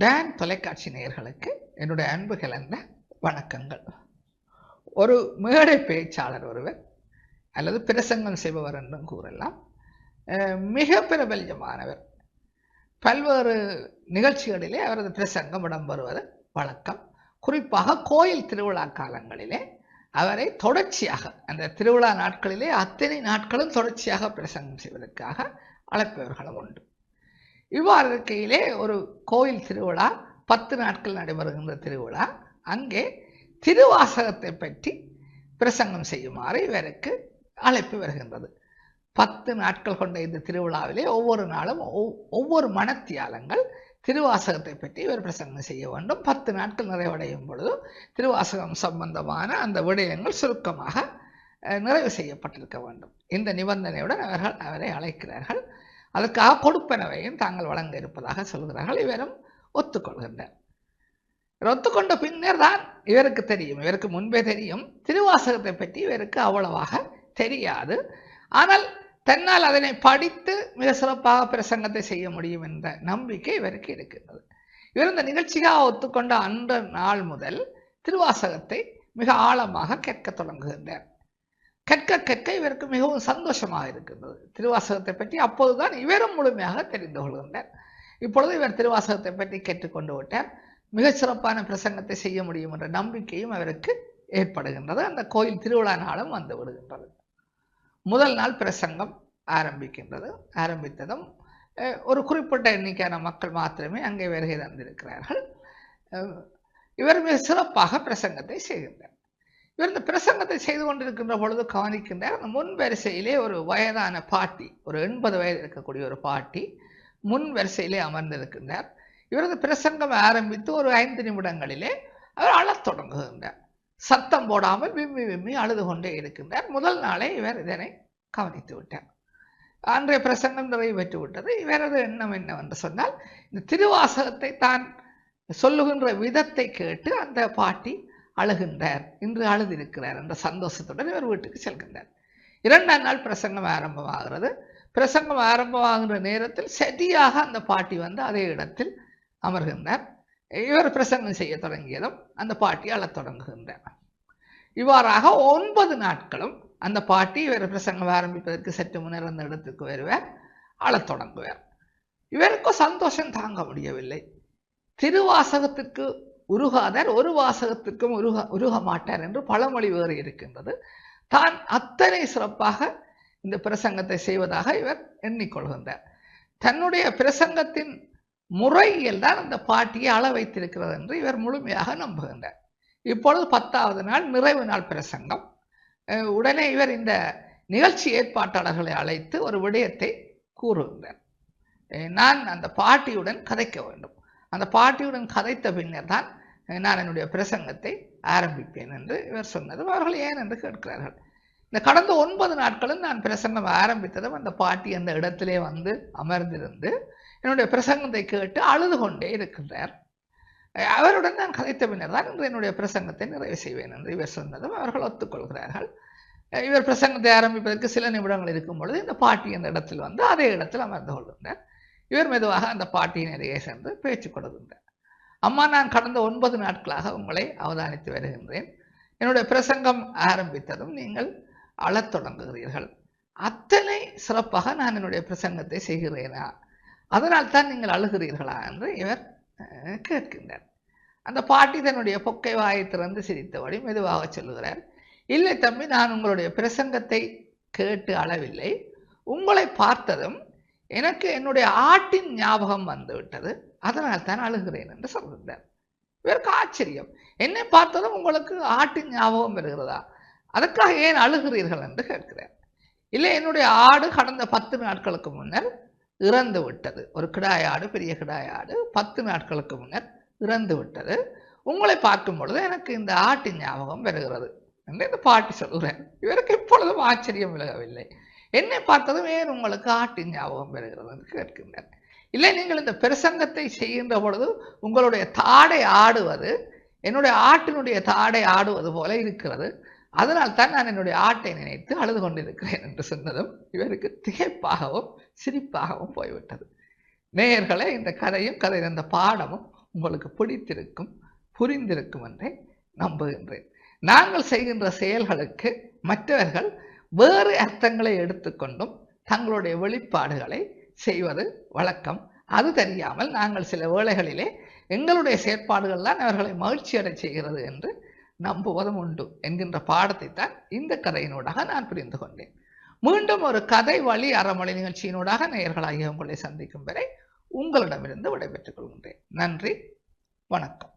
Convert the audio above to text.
Tan தொலைக்காட்சி நேயர்களுக்கு என்னுடைய அன்பு கலந்த வணக்கங்கள். ஒரு மேடை பேச்சாளர் ஒருவர் அல்லது பிரசங்கம் செய்பவர் என்றும் கூறலாம். மிக பிரபல்யமானவர். பல்வேறு நிகழ்ச்சிகளிலே அவரது பிரசங்கம் இடம்பெறுவது வழக்கம். குறிப்பாக கோயில் திருவிழா காலங்களிலே அவரை தொடர்ச்சியாக அந்த திருவிழா நாட்களிலே அத்தனை நாட்களும் தொடர்ச்சியாக பிரசங்கம் செய்வதற்காக அழைப்பவர்களும் உண்டு. இவ்வாறு இருக்கையிலே ஒரு கோயில் திருவிழா பத்து நாட்கள் நடைபெறுகின்ற திருவிழா. அங்கே திருவாசகத்தை பற்றி பிரசங்கம் செய்யுமாறு இவருக்கு அழைப்பு வருகின்றது. பத்து நாட்கள் கொண்ட இந்த திருவிழாவிலே ஒவ்வொரு நாளும் ஒவ்வொரு மனத்தியாலங்கள் திருவாசகத்தை பற்றி இவர் பிரசங்கம் செய்ய வேண்டும். பத்து நாட்கள் நிறைவடையும் பொழுது திருவாசகம் சம்பந்தமான அந்த விடயங்கள் சுருக்கமாக நிறைவு செய்யப்பட்டிருக்க வேண்டும். இந்த நிபந்தனையுடன் அவர்கள் அவரை அழைக்கிறார்கள். அதற்காக கொடுப்பனவையும் தாங்கள் வழங்க இருப்பதாக சொல்கிறார்கள் இவரும் ஒத்துக்கொள்கின்றார். ஒத்துக்கொண்ட பின்னர் தான் இவருக்கு தெரியும். இவருக்கு முன்பே தெரியும். திருவாசகத்தை பற்றி இவருக்கு அவ்வளவாக தெரியாது. ஆனால் தன்னால் அதனை படித்து மிக சிறப்பாக பிரசங்கத்தை செய்ய முடியும் என்ற நம்பிக்கை இவருக்கு இருக்கின்றது. இவர் இந்த நிகழ்ச்சிக்காக ஒத்துக்கொண்ட அன்ற நாள் முதல் திருவாசகத்தை மிக ஆழமாக கேட்க தொடங்குகின்றார். கற்க கற்க இவருக்கு மிகவும் சந்தோஷமாக இருக்கின்றது. திருவாசகத்தை பற்றி அப்போதுதான் இவரும் முழுமையாக தெரிந்து கொள்கின்றார். இப்பொழுது இவர் திருவாசகத்தை பற்றி கேட்டுக்கொண்டு விட்டார். மிகச் சிறப்பான பிரசங்கத்தை செய்ய முடியும் என்ற நம்பிக்கையும் அவருக்கு ஏற்படுகின்றது. அந்த கோயில் திருவிழா நாளும் வந்து விடுகின்றது. முதல் நாள் பிரசங்கம் ஆரம்பிக்கின்றது. ஆரம்பித்ததும் ஒரு குறிப்பிட்ட எண்ணிக்கையான மக்கள் மாத்திரமே அங்கே வருகை தந்திருக்கிறார்கள். இவர் மிக சிறப்பாக பிரசங்கத்தை செய்கின்றார். இவர் இந்த பிரசங்கத்தை செய்து கொண்டிருக்கின்ற பொழுது கவனிக்கின்றார் அந்த முன் வரிசையிலே ஒரு வயதான பாட்டி ஒரு எண்பது வயது இருக்கக்கூடிய ஒரு பாட்டி முன் வரிசையிலே அமர்ந்திருக்கின்றார். இவரது பிரசங்கம் ஆரம்பித்து ஒரு ஐந்து நிமிடங்களிலே அவர் அழத் தொடங்குகின்றார். சத்தம் போடாமல் விம்மி விம்மி அழுது கொண்டே இருக்கின்றார். முதல் நாளே இவர் இதனை கவனித்து விட்டார். அன்றைய பிரசங்கம் நிறைவேற்றி விட்டது இவரது எண்ணம் என்னவென்று சொன்னால் இந்த திருவாசகத்தை தான் சொல்லுகின்ற விதத்தை கேட்டு அந்த பாட்டி அழுகின்றார். இன்று அழுதிருக்கிறார் என்ற சந்தோஷத்துடன் இவர் வீட்டுக்கு செல்கின்றார். இரண்டாம் நாள் பிரசங்கம் ஆரம்பமாகிறது. பிரசங்கம் ஆரம்பமாகின்ற நேரத்தில் சரியாக அந்த பாட்டி வந்து அதே இடத்தில் அமர்கின்றார். இவர் பிரசங்கம் செய்ய தொடங்கியதும் அந்த பாட்டி அழத் தொடங்குகின்றார் இவ்வாறாக ஒன்பது நாட்களும் அந்த பாட்டி இவர் பிரசங்கம் ஆரம்பிப்பதற்கு சற்று முன்னர் அந்த இடத்துக்கு வருவார் அழத் தொடங்குவார். இவருக்கும் சந்தோஷம் தாங்க முடியவில்லை. திருவாசகத்திற்கு உருகாதார் ஒரு வாசகத்திற்கும் உருக உருக மாட்டார் என்று பழமொழி வேறு இருக்கின்றது. தான் அத்தனை சிறப்பாக இந்த பிரசங்கத்தை செய்வதாக இவர் எண்ணிக்கொள்கின்றார். தன்னுடைய பிரசங்கத்தின் முறையில் தான் அந்த பாட்டியை அள வைத்திருக்கிறது என்று இவர் முழுமையாக நம்புகின்றார். இப்பொழுது பத்தாவது நாள் நிறைவு நாள் பிரசங்கம். உடனே இவர் இந்த நிகழ்ச்சி ஏற்பாட்டாளர்களை அழைத்து ஒரு விடயத்தை கூறுகின்றார். நான் அந்த பாட்டியுடன் கதைக்க வேண்டும். அந்த பாட்டியுடன் கதைத்த பின்னர் தான் நான் என்னுடைய பிரசங்கத்தை ஆரம்பிப்பேன் என்று இவர் சொன்னதும் அவர்கள் ஏன் என்று கேட்கிறார்கள். இந்த கடந்த ஒன்பது நாட்களும் நான் பிரசங்கம் ஆரம்பித்ததும் அந்த பாட்டி அந்த இடத்திலே வந்து அமர்ந்திருந்து என்னுடைய பிரசங்கத்தை கேட்டு அழுது கொண்டே இருக்கின்றார். அவருடன் நான் கதைத்த பின்னர் தான் இன்று என்னுடைய பிரசங்கத்தை நிறைவு செய்வேன் என்று இவர் சொன்னதும் அவர்கள் ஒத்துக்கொள்கிறார்கள். இவர் பிரசங்கத்தை ஆரம்பிப்பதற்கு சில நிமிடங்கள் இருக்கும் பொழுது இந்த பாட்டி அந்த இடத்தில் வந்து அதே இடத்தில் அமர்ந்து கொள்கின்றார். இவர் மெதுவாக அந்த பாட்டியின் அருகே சென்று பேச்சு கொடுக்கின்றார். அம்மா நான் கடந்த ஒன்பது நாட்களாக உங்களை அவதானித்து வருகின்றேன். என்னுடைய பிரசங்கம் ஆரம்பித்ததும் நீங்கள் அழத் தொடங்குகிறீர்கள். அத்தனை சிறப்பாக நான் என்னுடைய பிரசங்கத்தை செய்கிறேனா? அதனால் தான் நீங்கள் அழுகிறீர்களா என்று இவர் கேட்கின்றார். அந்த பாட்டி தன்னுடைய பொக்கை வாயை திறந்து சிரித்தபடி மெதுவாக சொல்லுகிறார் இல்லை தம்பி நான் உங்களுடைய பிரசங்கத்தை கேட்டு அளவில்லை. உங்களை பார்த்ததும் எனக்கு என்னுடைய ஆட்டின் ஞாபகம் வந்து விட்டது. அதனால் தான் அழுகிறேன் என்று சொல்கின்றார். இவருக்கு ஆச்சரியம். என்னை பார்த்ததும் உங்களுக்கு ஆட்டின் ஞாபகம் வருகிறதா? அதற்காக ஏன் அழுகிறீர்கள் என்று கேட்கிறார் இல்லை என்னுடைய ஆடு கடந்த பத்து நாட்களுக்கு முன்னர் இறந்து விட்டது. ஒரு கிடாய் ஆடு பெரிய கிடாய் ஆடு பத்து நாட்களுக்கு முன்னர் இறந்து விட்டது. உங்களை பார்க்கும் பொழுது எனக்கு இந்த ஆட்டின் ஞாபகம் வருகிறது. என்று இந்த பாட்டி சொல்கிறேன். இவருக்கு இப்பொழுதும் ஆச்சரியம் விலகவில்லை. என்னை பார்த்ததும் வேறு உங்களுக்கு ஆட்டு ஞாபகம் பெறுகிறது என்று கேட்கின்றனர். இல்லை நீங்கள் இந்த பிரசங்கத்தை செய்கின்ற பொழுது உங்களுடைய தாடை ஆடுவது என்னுடைய ஆட்டினுடைய தாடை ஆடுவது போல இருக்கிறது. அதனால் தான் நான் என்னுடைய ஆட்டை நினைத்து அழுது கொண்டிருக்கிறேன் என்று சொன்னதும் இவருக்கு திகைப்பாகவும் சிரிப்பாகவும் போய்விட்டது. நேயர்களே இந்த கதையும் கதை இந்த பாடமும் உங்களுக்கு பிடித்திருக்கும் புரிந்திருக்கும் என்றே நம்புகின்றேன். நாங்கள் செய்கின்ற செயல்களுக்கு மற்றவர்கள் வேறு அர்த்தங்களை எடுத்துக்கொண்டும் தங்களுடைய வெளிப்பாடுகளை செய்வது வழக்கம். அது தெரியாமல் நாங்கள் சில வேளைகளிலே எங்களுடைய செயற்பாடுகள் தான் அவர்களை மகிழ்ச்சியடை செய்கிறது என்று நம்புவதும் உண்டு என்கின்ற பாடத்தை தான் இந்த கதையினூடாக நான் புரிந்து கொண்டேன். மீண்டும் ஒரு கதை வழி அறமொழி நிகழ்ச்சியினூடாக நேயர்களாகிய உங்களை சந்திக்கும் வரை உங்களிடமிருந்து விடைபெற்றுக் கொள்கின்றேன். நன்றி. வணக்கம்.